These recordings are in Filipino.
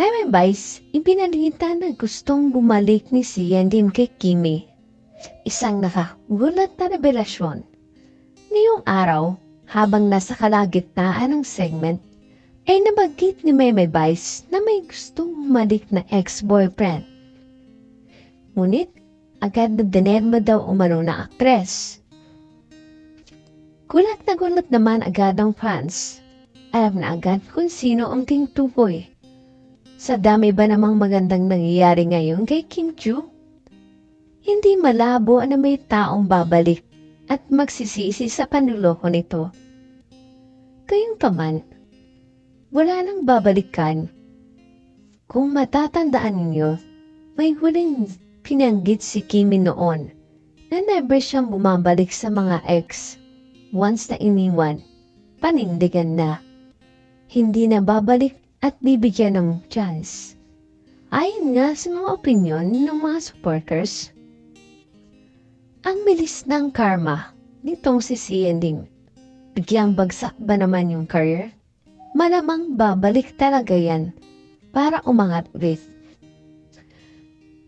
Na may vice, ipinalita na gustong bumalik ni si Yandim kay Kimi. Isang nakagulat na revelasyon. Ngayong araw, habang nasa kalagitnaan ng segment, ay nabagit ni Meme Vice na may gustong bumalik na ex-boyfriend. Ngunit, agad na dinerma daw umano na aktres. Gulat na gulat naman agad ang fans. Alam na agad kung sino ang King Tukoy. Sa dami ba namang magandang nangyayari ngayon kay Kim Ju? Hindi malabo na may taong babalik at magsisisi sa panuloko nito. Kayong paman, wala nang babalikan. Kung matatandaan ninyo, may huling pinanggit si Kimi noon na never siyang bumabalik sa mga ex. Once na iniwan, panindigan na. Hindi na babalik at bibigyan ng chance. Ayon nga sa mga opinion ng mga supporters, ang bilis ng karma nitong si Siending. Bigyang bagsak ba naman yung career? Malamang babalik talaga yan para umangat ulit.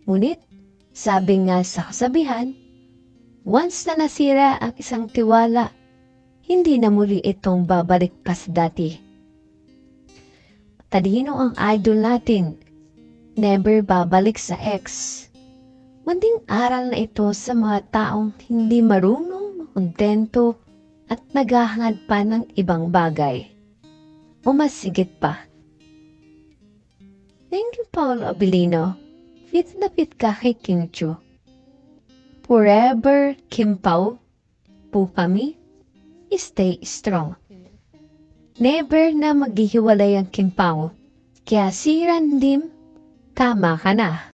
Ngunit, sabi nga sa kasabihan, once na nasira ang isang tiwala, hindi na muli itong babalik pa sa dati. Talino ang idol natin. Never babalik sa ex. Manding aral na ito sa mga taong hindi marunong, kontento, at naghahangad pa ng ibang bagay. O mas sigit pa. Thank you, Paul Abilino. Fit na fit ka kay Kim Chu. Forever, Kim Pao. Po kami. Stay strong. Never na maghihiwalay ang Kim Pao. Kaya si Randim, tama ka na.